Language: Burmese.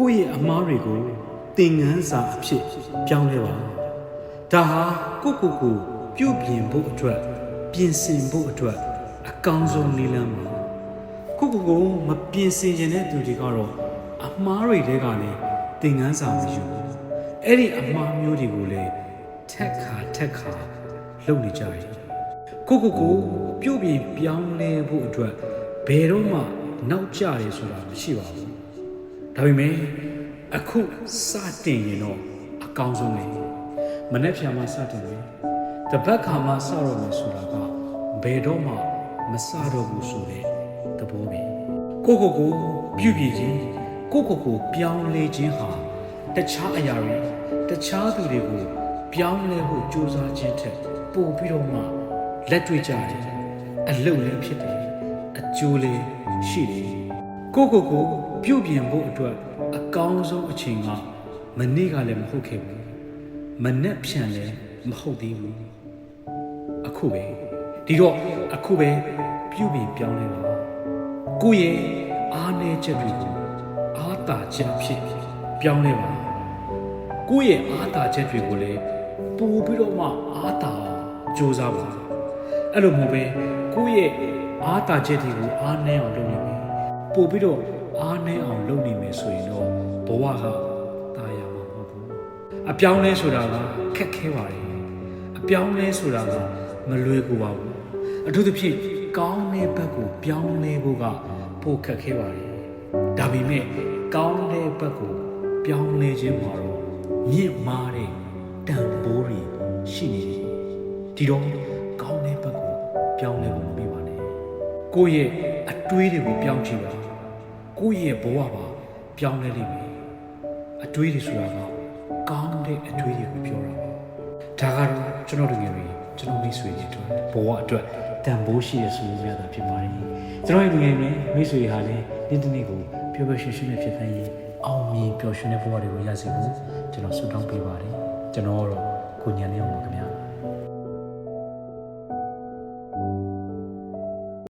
ကိုယ့်ရဲ့အမားတွေကိုသင်ငန်းစာအဖြစ်ပြောင်းလဲပါဒါဟာကိုယ့်ကိုယ်ကိုပြုပြင်ဖို့အတွက်ပြင်ဆင်ဖို့အတွက်အကောင်းဆုံးနည်းလမ်းပါကိုယ့်ကိုယ်ကိုမပြင်ဆင်ခြင်းတဲ့သူတွေကတော့အမားတွေတဲကနေသင်ငန်းစာမယူဘူးအဲ့ဒီအမားမျိုးတွေကိုလည်းထက်ခါထက်ခါလုပ်နေကြတယ်ကိုကိုကိုပြုတ်ပြင်ပြောင်းလဲဖို့အတွက်ဘယ်တော့မှနောက်ကျရဲဆိုတာမရှိပါဘူး ဒါပေမဲ့အခုစတင်ရင်တော့အကောင်းဆုံးပဲမနေ့ဖြာမှစတင်တယ်တပတ်ခါမှစတော့မယ်ဆိုတာကဘယ်တော့မှမစတော့ဘူးဆိုတဲ့သဘောပဲကိုကိုကိုပြုတ်ပြင်ခြင်းကိုကိုကိုပြောင်းလဲခြင်းဟာတခြားအရာတွေတခြားသူတွေကိုပြောင်းလဲဖို့ကြိုးစားခြင်းထက်ပိုပြီးတော့မှလက်တွေ့ကြတယ်အလုတ်လည်းဖြစ်တယ်အကျိုးလည်းရှိတယ် ကိုကိုကိုပြုတ်ပြင်ဖို့အတွက်အကောင်းဆုံးအချိန်ကမနေ့ကလည်းမဟုတ်ခဲ့ဘူးမနေ့ဖြန်လည်းမဟုတ်သေးဘူးအခုပဲဒီတော့အခုပဲပြုတ်ပြင်ပြောင်းလဲပါကိုယ့်ရဲ့အားနည်းချက်တွေကိုအားတာချက်အဖြစ်ပြောင်းလဲပါကိုယ့်ရဲ့အားတာချက်တွေကိုလည်းပို့ပြီးတော့မှအားတာအောင်ကြိုးစားပါအဲ့လိုမျိုးပဲကိုယ့်ရဲ့အားတာချက်တွေကိုအားနည်းအောင်လုပ်နေမယ် ပို့ပြီးတော့အားနည်းအောင်လုပ်နိုင်မယ်ဆိုရင်တော့ဘဝကတာယာမှာမဟုတ်ဘူးအပြောင်းလဲဆိုတာကခက်ခဲပါတယ်အပြောင်းလဲဆိုတာကမလွယ်ကူပါဘူးအထူးသဖြင့်ကောင်းတဲ့ဘက်ကိုပြောင်းလဲဖို့ကပိုခက်ခဲပါတယ်ဒါပေမဲ့ကောင်းတဲ့ဘက်ကိုပြောင်းလဲခြင်းမှာတော့မြင့်မားတဲ့တန်ဖိုးတွေရှိနေတယ်ဒီတော့ကောင်းတဲ့ဘက်ကိုပြောင်းလဲဖို့မပြီးပါနဲ့ကိုယ့်ရဲ့အတွေးတွေကိုပြောင်းကြည့်ပါ ကိုယ့်ရဲ့ဘဝပါပြောင်းလဲလိမ့်မယ်အတွေးတွေဆိုတာကကောင်းတဲ့အတွေးတွေကိုပြောတာပါဒါကတော့ကျွန်တော်တို့ငယ်တွေကျွန်တော်မိတ်ဆွေတွေအတွက်ဘဝအတွက်တန်ဖိုးရှိတဲ့ဆိုရများတာဖြစ်ပါတယ်ကျွန်တော်ရဲ့ငယ်ငယ်မိတ်ဆွေဟာလည်းနေ့တစ်နေ့ကိုပျော်ပျော်ရွှင်ရွှင်နဲ့ဖြစ်သန်းရေးအောင်မြင်ပျော်ရွှင်တဲ့ဘဝတွေကိုရစေဖို့ကျွန်တော်ဆုတောင်းပေးပါတယ်ကျွန်တော်ကတော့ကိုညံနေအောင်ပါခင်ဗျာ